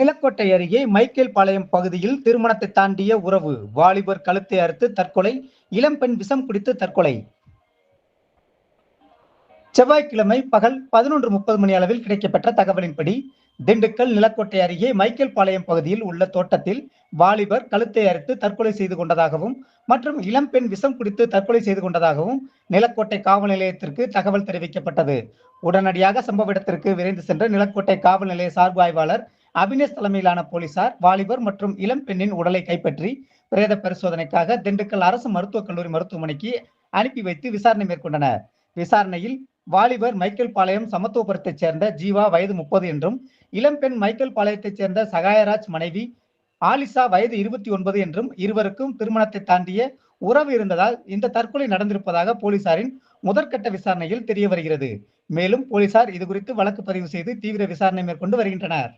நிலக்கோட்டை அருகே மைக்கேல் பாளையம் பகுதியில் திருமணத்தை தாண்டிய உறவு. வாலிபர் கழுத்தை அறுத்து தற்கொலை இளம்பெண் விஷம் குடித்து தற்கொலை. செவ்வாய்க்கிழமை பகல் பதினொன்று முப்பது மணி அளவில் கிடைக்கப்பெற்ற தகவலின்படி திண்டுக்கல் நிலக்கோட்டை அருகே மைக்கேல் பாளையம் பகுதியில் உள்ள தோட்டத்தில் வாலிபர் கழுத்தை அறுத்து தற்கொலை செய்து கொண்டதாகவும் மற்றும் இளம்பெண் விஷம் குடித்து தற்கொலை செய்து கொண்டதாகவும் நிலக்கோட்டை காவல் நிலையத்திற்கு தகவல் தெரிவிக்கப்பட்டது. உடனடியாக சம்பவ இடத்திற்கு விரைந்து சென்ற நிலக்கோட்டை காவல் நிலைய சார்பு ஆய்வாளர் அபினேஷ் தலைமையிலான போலீசார் வாலிபர் மற்றும் இளம் பெண்ணின் உடலை கைப்பற்றி பிரேத பரிசோதனைக்காக திண்டுக்கல் அரசு மருத்துவக் கல்லூரி மருத்துவமனைக்கு அனுப்பி வைத்து விசாரணை மேற்கொண்டனர். விசாரணையில் வாலிபர் மைக்கேல் பாளையம் சமத்துவபுரத்தைச் சேர்ந்த ஜீவா வயது முப்பது என்றும் இளம்பெண் மைக்கேல் பாளையத்தைச் சேர்ந்த சகாயராஜ் மனைவி ஆலிசா வயது இருபத்தி ஒன்பது என்றும் இருவருக்கும் திருமணத்தை தாண்டிய உறவு இருந்ததால் இந்த தற்கொலை நடந்திருப்பதாக போலீசாரின் முதற்கட்ட விசாரணையில் தெரிய வருகிறது மேலும் போலீசார் இது குறித்து வழக்கு பதிவு செய்து தீவிர விசாரணை மேற்கொண்டு வருகின்றனர்.